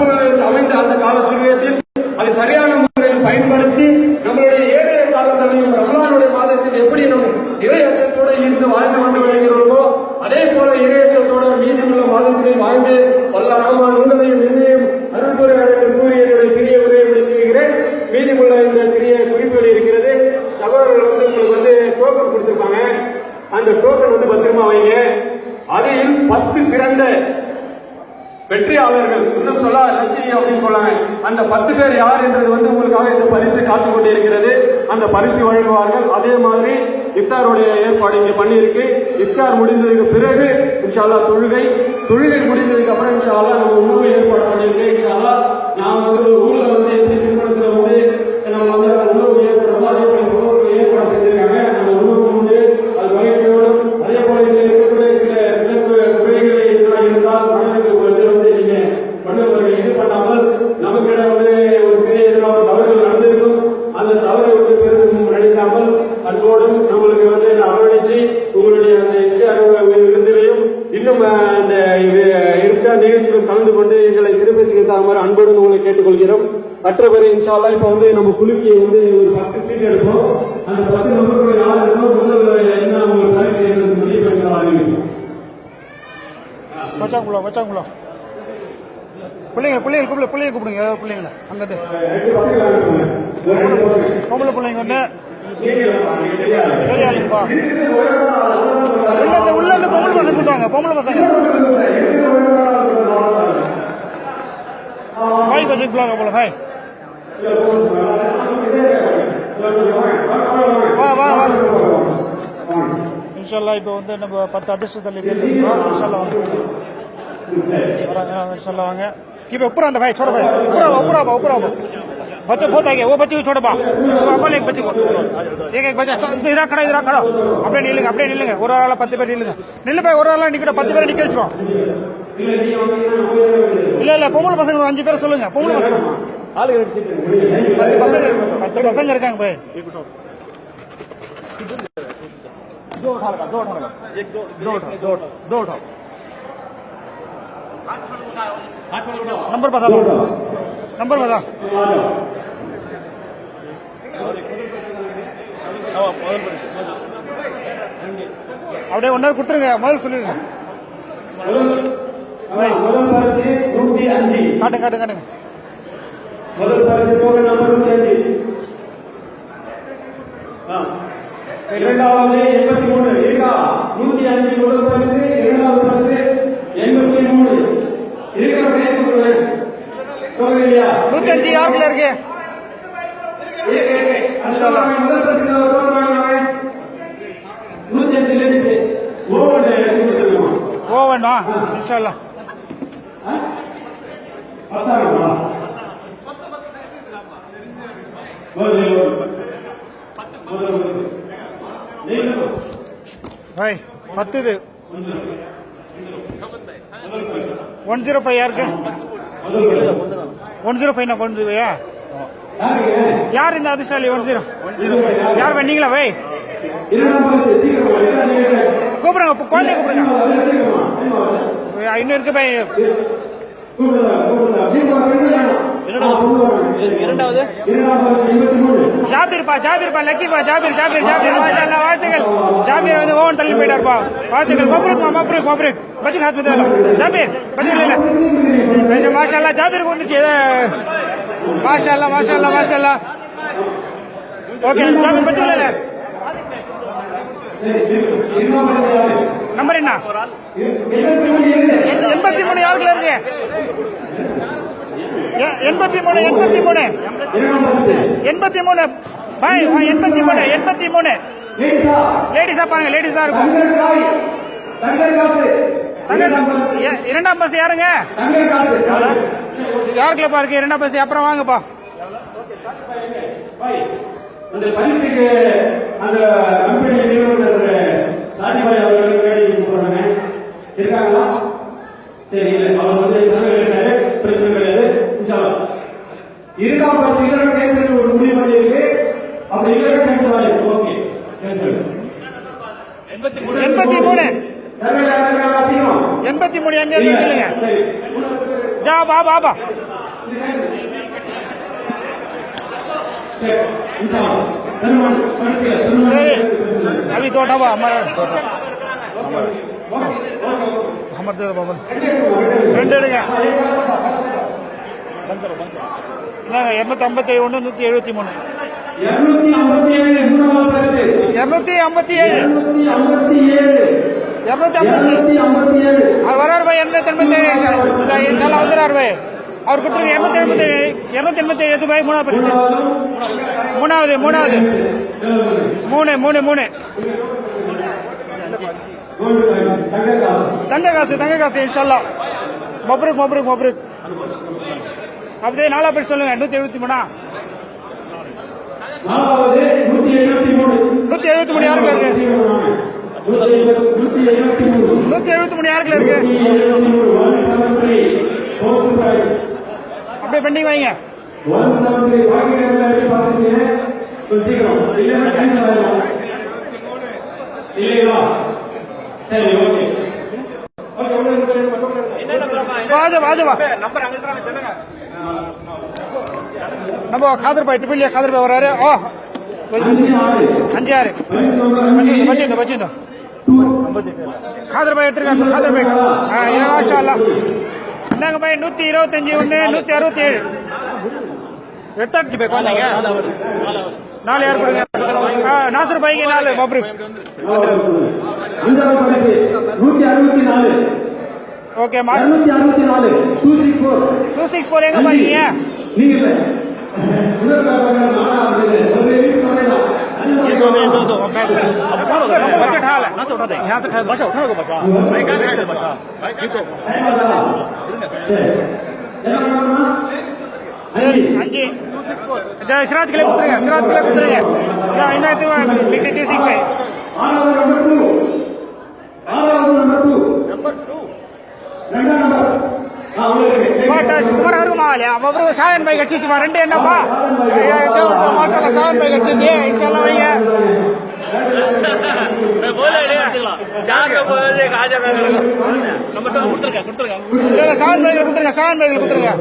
சூழ்நிலையில் அமைந்த அந்த கால சூழ்நிலையில் அதை சரியான முறையில் பயன்படுத்தி நம்மளுடைய ஏழைய காலத்திலையும் ரமலானுடைய மாதத்தில் எப்படி நம் இறை இருந்து வாழ்ந்து கொண்டு வருகிறோமோ அதே போல இறை அச்சத்தோடு மீதியுள்ள மாதத்திலே வாழ்ந்து பல்ல ரஹ்மான் உண்மையும் நிர்ணயம் அருள் புரிய என்று கூறி என்னுடைய சிறிய உரையை முடித்துகிறேன் மீதியுள்ள இந்த சிறிய குறிப்புகள் இருக்கிறது. சகோதரர்கள் வந்து உங்களுக்கு வந்து டோக்கன் கொடுத்துருப்பாங்க. அந்த டோக்கன் வந்து பத்திரமா வைங்க. அதில் பத்து சிறந்த வெற்றியாளர்கள் இன்னும் சொல்ல லட்சுமி அப்படின்னு சொன்னாங்க. அந்த பத்து பேர் யார் என்றது வந்து உங்களுக்காக இந்த பரிசு காத்து கொண்டிருக்கிறது. அந்த பரிசு வழங்குவார்கள். அதே மாதிரி இஃப்தாருடைய ஏற்பாடு இங்கே பண்ணியிருக்கு. இஃப்தார் முடிந்ததுக்கு பிறகு இன்ஷால்லா தொழுகை. தொழுகை முடிந்ததுக்கு அப்புறம் இன்ஷால்லா நம்ம அன்போடும் நம்மளுக்கு வந்து அரவணைச்சு உங்களுடைய அந்த விருந்திலையும் இன்னும் அந்த இஃப்தார் நிகழ்ச்சியில் கலந்து கொண்டு எங்களை சிறப்பித்துக்கு தகுமாறு அன்போடு உங்களை கேட்டுக்கொள்கிறோம். மற்றபடி இன்ஷால்லா இப்ப வந்து நம்ம குலுக்கி வந்து ஒரு பத்து சீட் எடுப்போம். அந்த பத்து நம்பர்கள் யார் இருக்கோ முதல்ல என்ன உங்களுக்கு பரிசு செய்யணும்னு சொல்லி. வச்சாங்குளம் வச்சாங்குளம் பிள்ளைங்க பிள்ளைங்க கூப்பிட பிள்ளைங்க கூப்பிடுங்க பிள்ளைங்கள. அங்கிட்டு. பொம்பளை பிள்ளைங்க ஒன்று இல்ல உள்ள இந்த பொம்பளை பசங்க சொல்றாங்க பொம்பளை பசங்க ஹாய் பசங்க போல போல ஹாய் வா வா வா இன்ஷால்லா இப்போ வந்து நம்ம பத்து அதிர்ஷ்டத்தில் தெரிஞ்சுக்கிறோம் இன்ஷால்லா வந்து வாங்க. இப்போ உப்புறா அந்த பாய் சோட பாய். உப்புரா உப்புரா உப்புரா ऊपर आओ ऊपर आओ बच्चे बहुत आ गए वो बच्चे को छोड़ बा तो अपन एक बच्चे को एक एक बच्चा सब इधर खड़ा इधर खड़ा அப்படியே நில்லுங்க அப்படியே நில்லுங்க ஒரு ஆளா பத்து பேர் நில்லுங்க நில்லு போய் ஒரு ஆளா நிக்கிற பத்து பேர் நிக்க வச்சிரும் இல்ல இல்ல பொம்பளை பசங்க ஒரு அஞ்சு பேர் சொல்லுங்க பொம்பளை பசங்க பத்து பசங்க பத்து பசங்க இருக்காங்க போய் दो उठा लगा दो उठा लगा एक दो दो उठा दो उठा दो उठाओ नंबर बता दो नंबर बता அப்படியே ஒன்னாரு கொடுத்துருங்க முதல்ல சொல்லிருங்க முதல் பரிசு நூத்தி அஞ்சு காட்டுங்க காட்டுங்க காட்டுங்க முதல் பரிசு டோக்கன் நம்பர் நூத்தி அஞ்சு ஆ. இரண்டாவது எண்பத்தி மூணு இருக்கா நூத்தி அஞ்சு முதல் பரிசு இரண்டாவது பரிசு நூத்தி அஞ்சு லேடிஸ் ஓவன் இன்ஷால்லா பாய் பத்து இது ஒன் ஜீரோ ஃபைவ் யாருக்கு? ஒன் ஜீரோ ஃபைவ் ஒன் ஜீரோயா யார் இந்த அதிர்ஷ்டாலி ஒன் ஜீரோ. யார் பண்ணீங்களா வை? கூப்பிடுங்க குழந்தைய கூப்பிடுங்க. இன்னும் இருக்கு பை இரண்டாவது? ஜாபீர்ப்பா ஜாபீர்ப்பா லக்கிப்பா ஜாபீர் ஜாபீர் ஜாபீர். மாஷா வாழ்த்துக்கள். ஜாபீர் வந்து ஓவன் தள்ளி போயிட்டாருப்பா. வாழ்த்துக்கள். மப்ரூக் மப்ரூக் மப்ரூக். பச்சுங்க ஹாத் மிதா ஜாபீர் பச்சுங்க இல்ல. கொஞ்சம் மாஷா ஜாபீருக்கு வந்துச்சு. மாஷா மாஷா மாஷா ஓகே ஜாபீர் பச்சுங்க இல்ல. நம்பர் என்ன? எண்பத்தி மூணு யாருக்குள்ள இருக்கு? எண்பத்தி மூணு எண்பத்தி மூணு. எண்பத்தி மூணு. பாய் எண்பத்தி மூணு எண்பத்தி மூணு. லேடிஸா பாருங்க லேடிஸா இருக்கும். இரண்டாம் பஸ் யாருங்க? யாருக்குள்ளப்பா இருக்கு இரண்டாம் பஸ் அப்புறம் வாங்கப்பா. அந்த பரிசுக்கு அந்த கம்பெனி நிறுவனர் சாதிபாய் அவர்கள் முன்னாடி இருக்காங்களா? சரி இல்ல அவர் வந்து இரண்டாம் பரிசு இரண்டு கேன்சல் ஒரு முடிவு பண்ணியிருக்கு அப்படி இல்லை கேன்சல் ஆயிருக்கு ஓகே கேன்சல் எண்பத்தி மூணு சர்வே யாருக்காக வாசிக்கணும் எண்பத்தி மூணு எங்க இருக்கு இல்லைங்க சரி ஜா பா பாபா சரி अभी दो ढाबा हमारा हमारे दे बाबा ரெண்டு எடுங்க இந்தாங்க இரநூத்தி ஐம்பத்தி ஏழு ஒன்று நூற்றி எழுபத்தி மூணு இருநூத்தி ஐம்பத்தி ஏழு. இரநூத்தி ஐம்பத்தி அவர் வராரு பாய் இரநூத்தி எண்பத்தி ஏழு சார் இன்ஷால்லா வந்துடுறாரு பாய். அவர் கொடுத்துருங்க இரநூத்தி எண்பத்தி ஏழு இரநூத்தி எண்பத்தி ஏழு பாய்? மூணாவது பரிசு. மூணாவது மூணாவது. மூணு மூணு மூணு. தங்க காசு தங்க காசு இன்ஷால்லா. மப்ருக் மப்ருக் மப்ருக். அப்படியே நாலா பேர் சொல்லுங்க நூத்தி எழுபத்தி மூணா? நூத்தி எழுபத்தி மூணு. நூத்தி எழுபத்தி மூணு யாருக்குல இருக்கு? நூத்தி எழுபத்தி- மூணு. யாருக்குல இருக்கு? அப்படியே பெண்டிங் வைங்க. சரி ஓகே ஓகே உள்ள இருக்கு, உள்ள இருக்கு, நம்ம காதர் பாய் ட்ரிபிள் காதர் பாய் வராரு. ஓ அஞ்சு ஆறு வச்சிருந்தோம் வச்சிருந்தோம் வச்சிருந்தோம். காதர் பாய் எடுத்துருக்காங்க காதர் பாய். ஆ மாஷா அல்லா என்னங்க பாய் நூத்தி இருபத்தஞ்சு ஒன்று நூத்தி அறுபத்தி ஏழு எடுத்தாச்சு பாய் குழந்தைங்க. நாலு யார் கொடுங்க? நாசர் பாய்க்கு நாலு பாப்ரி அஞ்சாவது நூத்தி அறுபத்தி நாலு. Okay mark two six four two six four ಹೆಂಗಪ್ಪ ನೀ दो दे दो दो अब कैसे अब उठा लो बच्चे उठा से उठा दे यहाँ से उठा बच्चा उठा दो बच्चा भाई क्या देखा बच्चा भाई क्यों को हाँ जी अच्छा सिराज के लिए उतरेगा सिराज के लिए उतरेगा क्या आइना इतना मिक्स टू सिक्स பட் சுமார் இருக்குமாవాలి ஒவ்வொரு சாயன் பைக் அடிச்சிச்சு ரெண்டு என்னப்பா? மாசம் சாயன் பைக் அடிச்சிச்சு இன்ஷால்லாம் வைங்க சாயன் பைக் கொடுத்துருங்க சாயன் பைக் கொடுத்துருங்க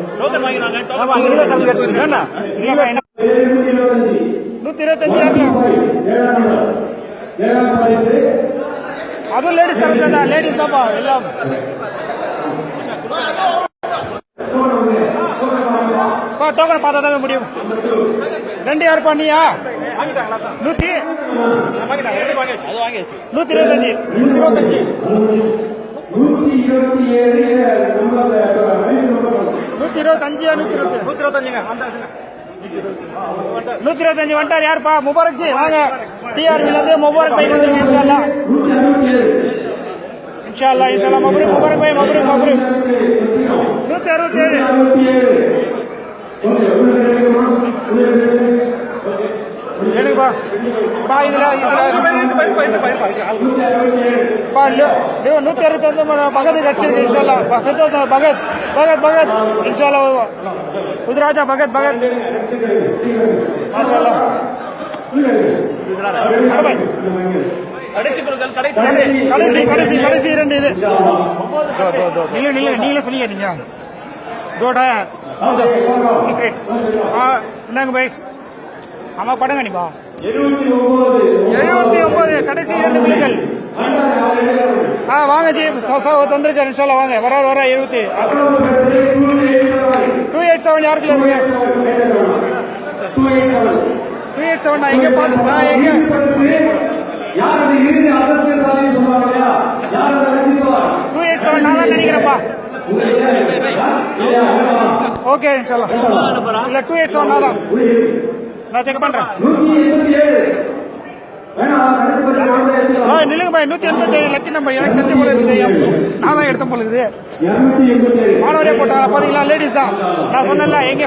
நூத்தி இருபத்தஞ்சு அதுவும் லேடிஸ் தான் லேடிஸ் தான்ப்பா எல்லாம். டோக்கன் பார்த்தா தான் முடியும். ரெண்டு யார் பண்ணியா? நூத்தி நூத்தி இருபத்தஞ்சு. இருபத்தஞ்சு நூத்தி இருபத்தி அஞ்சு நூத்தி இருபத்தஞ்சு. நூத்தி இருபத்தி நூத்தி இருபத்தஞ்சுங்க நூத்தி இருபத்தஞ்சு வந்துட்டார். யாருப்பா முபாரக் வாங்க. டிஆர்பில இருந்து முபாரக் பை வந்துருங்க இன்ஷா அல்லா இன்ஷா அல்லா மபரூக் முபரக் பாய் மபரூக் மபரூக் நூற்றி அறுபத்தி ஏழு எனக்குப்பா பா இதில் இதில் நூற்றி அறுபத்தஞ்சு பகத் கிடச்சிருக்கு இன்ஷால்லா சந்தோஷம் பகத் பகத் பகத் இன்ஷால்லா புதுராஜா பகத் பகத் மாஷா கடைசி பொருட்கள் கடைசி கடைசி கடைசி கடைசி இரண்டு இது. நீங்க நீங்க நீங்களே சொல்லிக்காதீங்க தோட சீக்ரெட் ஆ இந்தாங்க பை ஆமா படம் கண்டிப்பா எழுபத்தி ஒன்பது கடைசி இரண்டு குழுக்கள் ஆ வாங்க ஜி. சசாவை வந்திருக்காரு இன்ஷால்லா வாங்க. வராரு வர எழுபத்தி. டூ எயிட் செவன் யாருக்குள்ள இருக்கு? டூ எயிட் செவன் நான் எங்க பார்த்து நான் எங்க யார் அந்த இறுதி அரசியல் சாலைன்னு சொல்லுவாங்க இல்லையா? யார் அந்த ரஜிஸ்வரா டூ எயிட் செவன் நான் தான் நினைக்கிறேன்ப்பா. இல்லையா? ஓகே இன்ஷால்லா இல்ல டூ எயிட் செவன் நான் தான். நான் செக் பண்றேன். பாய் நூத்தி எண்பத்தி ஏழு லட்சம் நம்பர். எனக்கு தெரிஞ்ச போல இருக்குது. நான் தான் எடுத்த போல இருக்குது. மாணவரே போட்டாங்க. பாத்தீங்களா? லேடிஸ் தான். நான் சொன்னேன்ல எங்க?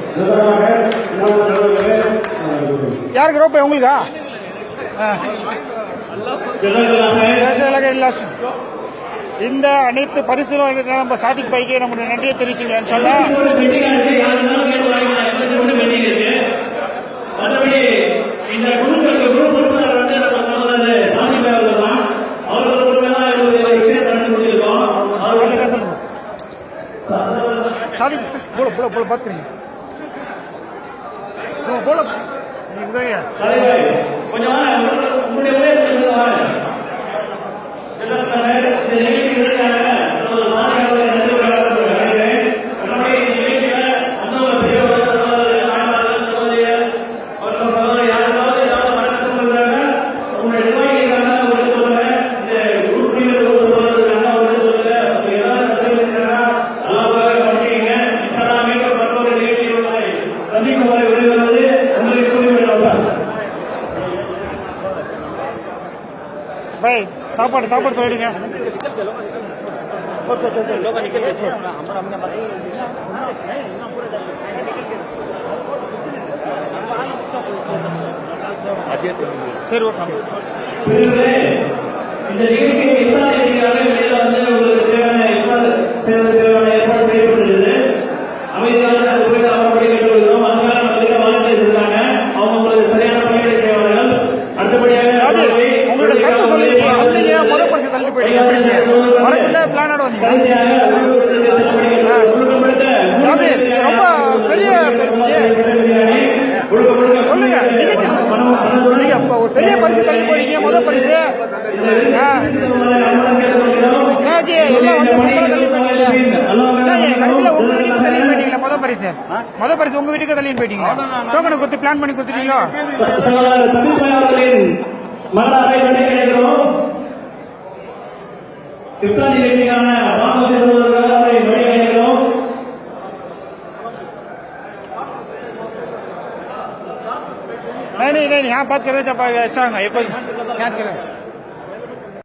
யாருக்கு ரோப்பை உங்களுக்கா. இந்த அனைத்து பரிசுகளும் நம்ம சாதிக் பைக்கே நம்முடைய நன்றியை தெரிவிச்சுக்கலாம் சொல்ல இந்த குழுக்களுக்கு குழு பொறுப்பாளர் வந்து நம்ம சொன்னது சாப்பாடு சாப்பாடு சொல்லிடுங்க. சரி ஓகே. இந்த நிகழ்ச்சியை முதல் போயிட்டீங்க வரக்குள்ள பிளானோட வந்தீங்க ரொம்ப பெரிய பரிசு. சொல்லுங்க நீங்க ஒரு பெரிய பரிசு தள்ளி போறீங்க முதல் பரிசு ஆ. ராஜி எல்லாம் வந்து தள்ளி போயிட்டீங்க ஏன், தள்ளி போயிட்டீங்களா முதல் பரிசு முதல் பரிசு உங்க வீட்டுக்கு தள்ளி போயிட்டீங்களா டோக்கனை கொடுத்து பிளான் பண்ணி கொடுத்துட்டீங்களா कितना डिलीवरी करना है पाँच बजे शुरू कर रहा है बड़े भाई लोग नहीं नहीं नहीं, यहाँ बात करें, जब चांग अच्छा है कुछ क्या करें।